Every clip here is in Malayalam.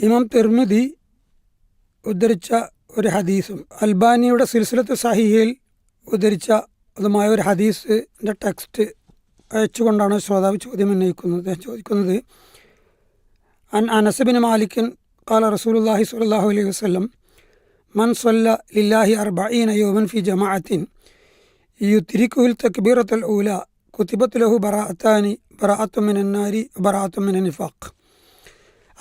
ഇമാം തിർമിതി ഉദ്ധരിച്ച ഒരു ഹദീസും അൽബാനിയുടെ സിൽസിലത്ത് സഹിയിൽ ഉദ്ധരിച്ച അതുമായ ഒരു ഹദീസിന്റെ ടെക്സ്റ്റ് അയച്ചുകൊണ്ടാണ് ശ്രോതാവ് ചോദ്യം ഉന്നയിക്കുന്നത്. ചോദിക്കുന്നത് അൻ അനസബിൻ മാലിക്കൻ കാല റസൂലുല്ലാഹി സ്വല്ലാഹു അലൈഹി വസ്ലം മൻ സൊല്ല ലില്ലാഹി അർബീന യോമൻ ഫി ജമാഅത്തിൻ യുത്തിരിക്കുൽ തക്ബീറത്തുൽ ഊല കുത്തിബത്ത് ലഹു ബറാഅത്താനി ബറാഅത്തുമിനന്നാരി ബറാഅത്തുമിന നിഫാഖ്.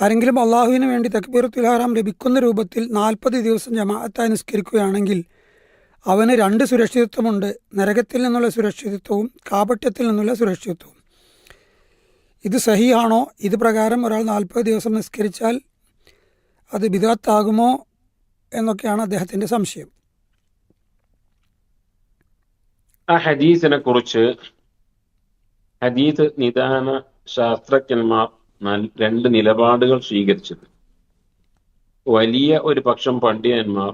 ആരെങ്കിലും അള്ളാഹുവിന് വേണ്ടി തക്ബീറത്തുൽ ഹറാം ലഭിക്കുന്ന രൂപത്തിൽ നാൽപ്പത് ദിവസം ജമാഅത്തായി നിസ്കരിക്കുകയാണെങ്കിൽ അവന് രണ്ട് സുരക്ഷിതത്വമുണ്ട്. നരകത്തിൽ നിന്നുള്ള സുരക്ഷിതത്വവും കാപട്യത്തിൽ നിന്നുള്ള സുരക്ഷിതത്വവും. ഇത് സഹിയാണോ ഇത് പ്രകാരം ഒരാൾ നാൽപ്പത് ദിവസം നിസ്കരിച്ചാൽ അത് ബിദാത്താകുമോ എന്നൊക്കെയാണ് അദ്ദേഹത്തിന്റെ സംശയം. ആ ഹദീസിനെ കുറിച്ച് ഹദീസ് നിദാന ശാസ്ത്രജ്ഞന്മാർ രണ്ട് നിലപാടുകൾ സ്വീകരിച്ചത്. വലിയ ഒരു പക്ഷം പണ്ഡിതന്മാർ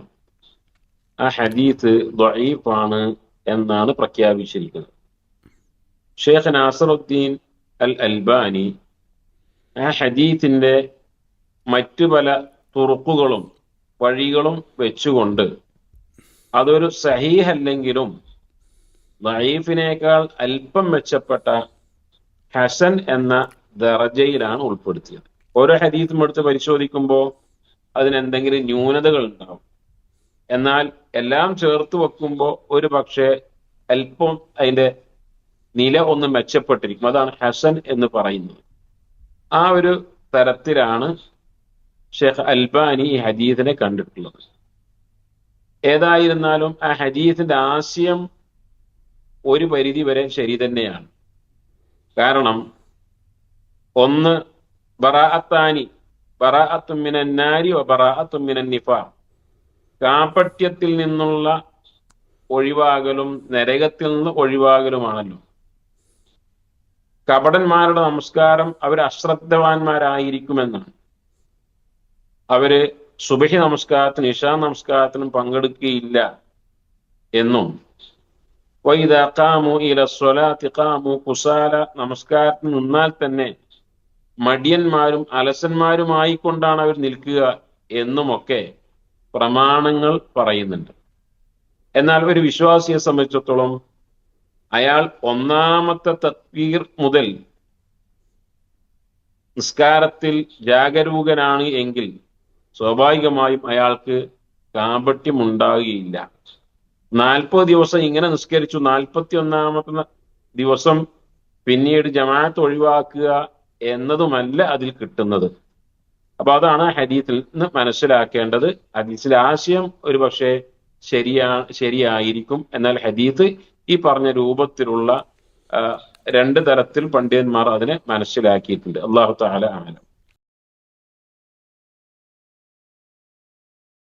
ആ ഹദീത്ത് ദ്വഈഫാണ് എന്നാണ് പ്രഖ്യാപിച്ചിരിക്കുന്നത്. ഷേഖ് നാസറുദ്ദീൻ അൽ അൽബാനി ആ ഹദീത്തിന്റെ മറ്റു പല തുറുക്കുകളും വഴികളും വെച്ചുകൊണ്ട് അതൊരു സഹീഹല്ലെങ്കിലും ദഈഫിനേക്കാൾ അല്പം മെച്ചപ്പെട്ട ഹസൻ എന്ന ദറജയിലാണ് ഉൾപ്പെടുത്തിയത്. ഓരോ ഹദീസും എടുത്ത് പരിശോധിക്കുമ്പോൾ അതിനെന്തെങ്കിലും ന്യൂനതകൾ ഉണ്ടാവും എന്നാൽ എല്ലാം ചേർത്ത് വെക്കുമ്പോൾ ഒരു പക്ഷേ അല്പം അതിന്റെ നില ഒന്ന് മെച്ചപ്പെട്ടിരിക്കും. അതാണ് ഹസൻ എന്ന് പറയുന്നത്. ആ ഒരു തരത്തിലാണ് ഷെയ്ഖ് അൽബാനി ഈ ഹദീസിനെ കണ്ടിട്ടുള്ളത്. ഏതായിരുന്നാലും ആ ഹദീസിന്റെ ആശയം ഒരു പരിധി വരെ ശരി തന്നെയാണ്. കാരണം ഒന്ന് ബറാഅത്താനി ബറാഅത്തുമിനാരി ബറാഅത്തുമിനൻ നിഫാ. കാപ്പട്യത്തിൽ നിന്നുള്ള ഒഴിവാകലും നരകത്തിൽ നിന്ന് ഒഴിവാകലുമാണല്ലോ. കപടന്മാരുടെ നമസ്കാരം അവർ അശ്രദ്ധവാന്മാരായിരിക്കുമെന്നാണ്. അവർ സുബഹി നമസ്കാരത്തിനും ഇഷാ നമസ്കാരത്തിനും പങ്കെടുക്കുകയില്ല എന്നും. വൈദാമു ഇല സ്വലാ തിക്കാമു കുസാല നമസ്കാരത്തിന് നിന്നാൽ തന്നെ മടിയന്മാരും അലസന്മാരുമായിക്കൊണ്ടാണ് അവർ നിൽക്കുക എന്നുമൊക്കെ പ്രമാണങ്ങൾ പറയുന്നുണ്ട്. എന്നാൽ ഒരു വിശ്വാസിയെ സംബന്ധിച്ചിടത്തോളം അയാൾ ഒന്നാമത്തെ തത്വീർ മുതൽ നിസ്കാരത്തിൽ ജാഗരൂകനാണ് എങ്കിൽ സ്വാഭാവികമായും അയാൾക്ക് കാപട്യം ഉണ്ടാകുകയില്ല നാൽപ്പത് ദിവസം ഇങ്ങനെ നിസ്കരിച്ചു. നാൽപ്പത്തി ഒന്നാമത്തെ ദിവസം പിന്നീട് ജമാഅത്ത് ഒഴിവാക്കുക എന്നതുമല്ല അതിൽ കിട്ടുന്നത്. അപ്പൊ അതാണ് ഹദീസിൽ നിന്ന് മനസ്സിലാക്കേണ്ടത്. ഹദീസിലെ ആശയം ഒരു പക്ഷേ ശരിയാ ശരിയായിരിക്കും. എന്നാൽ ഹദീസ് ഈ പറഞ്ഞ രൂപത്തിലുള്ള രണ്ട് തരത്തിൽ പണ്ഡിതന്മാർ അതിനെ മനസ്സിലാക്കിയിട്ടുണ്ട്. അള്ളാഹു താല ആലം.